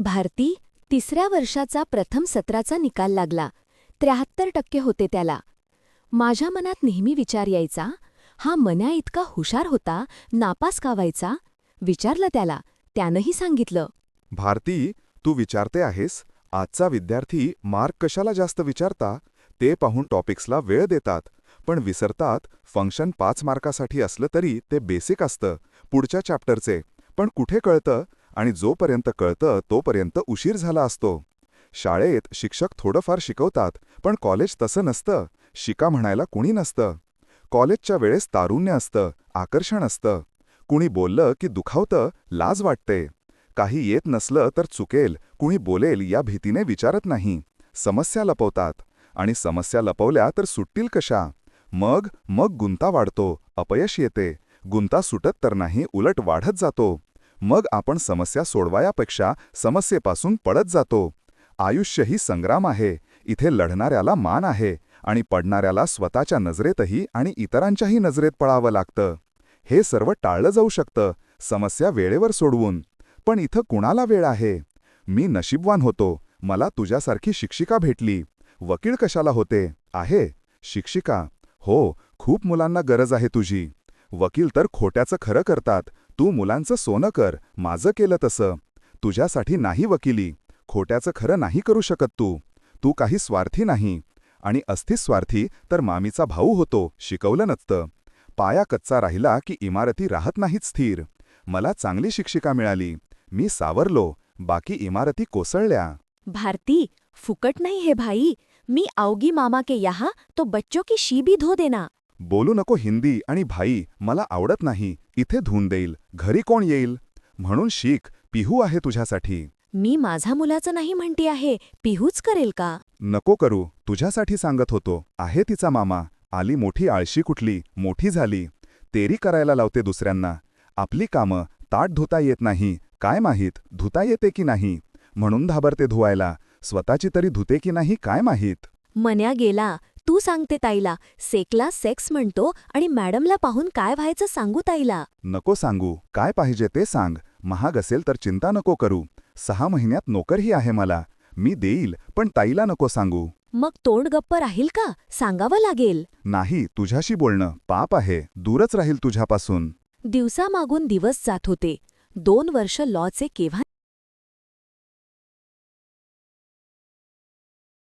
भारती तिसऱ्या वर्षाचा प्रथम सत्राचा निकाल लागला. त्र्याहत्तर टक्के होते त्याला. माझ्या मनात नेहमी विचार यायचा हा मन्या इतका हुशार होता नापास का व्हायचा? विचारलं त्याला. त्यानंही सांगितलं. भारती तू विचारते आहेस आजचा विद्यार्थी मार्क कशाला जास्त विचारता? ते पाहून टॉपिक्सला वेळ देतात पण विसरतात फंक्शन पाच मार्कासाठी असलं तरी ते बेसिक असतं पुढच्या चॅप्टरचे. पण कुठे कळतं? आणि जोपर्यंत कळतं तोपर्यंत उशीर झाला असतो. शाळेत शिक्षक थोडंफार शिकवतात पण कॉलेज तसं नसतं. शिका म्हणायला कुणी नसतं. कॉलेजच्या वेळेस तारुण्य असतं आकर्षण असतं. कुणी बोललं की दुखावतं लाज वाटते. काही येत नसलं तर चुकेल कुणी बोलेल या भीतीने विचारत नाही. समस्या लपवतात. आणि समस्या लपवल्या तर सुटतील कशा? मग मग गुंता वाढतो अपयश येते. गुंता सुटत तर नाही उलट वाढत जातो. मग आपण समस्या सोडवायापेक्षा समस्येपासून पडत जातो. आयुष्य ही संग्राम आहे. इथे लढणाऱ्याला मान आहे आणि पडणाऱ्याला स्वतःच्या नजरेतही आणि इतरांच्याही नजरेत पळावं लागतं. हे सर्व टाळलं जाऊ शकतं समस्या वेळेवर सोडवून. पण इथं कुणाला वेळ आहे? मी नशीबवान होतो. मला तुझ्यासारखी शिक्षिका भेटली. वकील कशाला होते? आहे. शिक्षिका. हो खूप मुलांना गरज आहे तुझी. वकील तर खोट्याचं खरं करतात. तू मुलांचं सोनं कर माझं केलं तसं. तुझ्यासाठी नाही वकिली. खोट्याचं खरं नाही करू शकत तू. तू काही स्वार्थी नाही. आणि अस्थित स्वार्थी तर मामीचा भाऊ होतो शिकवलं नसतं. पाया कच्चा राहिला की इमारती राहत नाहीत स्थिर. मला चांगली शिक्षिका मिळाली. मी सावरलो. बाकी इमारती कोसळल्या. भारती फुकट नाही हे भाई. मी आवगी मामा के यहाँ तो बच्चों की शी भी धो देना. बोलू नको हिंदी आणि भाई मला आवडत नाही. इथे धुवून देईल. घरी कोण येईल? म्हणून शिक पिहू आहे तुझ्यासाठी. मी माझा मुलाचं नाही म्हणते आहे. पिहूच करेल का? नको करू. तुझ्यासाठी सांगत होतो. आहे तिचा मामा. आली मोठी आळशी कुठली? मोठी झाली. तेरी करायला लावते दुसऱ्यांना. आपली कामं ताट धुता येत नाही. काय माहीत? धुता येते की नाही? म्हणून धाबरते धुवायला. स्वतःची तरी धुते की नाही? काय माहीत? मन्या गेला. तू सांगते ताईला. सेकला सेक्स म्हणतो आणि मॅडमला पाहून काय व्हायचं सांगू ताईला. नको सांगू. काय पाहिजे ते सांग. महाग असेल तर चिंता नको करू. सहा महिन्यात नोकरही आहे मला. मी देईल पण ताईला नको सांगू. मग तोंड गप्प राहील का? सांगावं लागेल. नाही तुझ्याशी बोलणं पाप आहे. दूरच राहील तुझ्यापासून. दिवसामागून दिवस जात होते. दोन वर्ष लॉचे केव्हा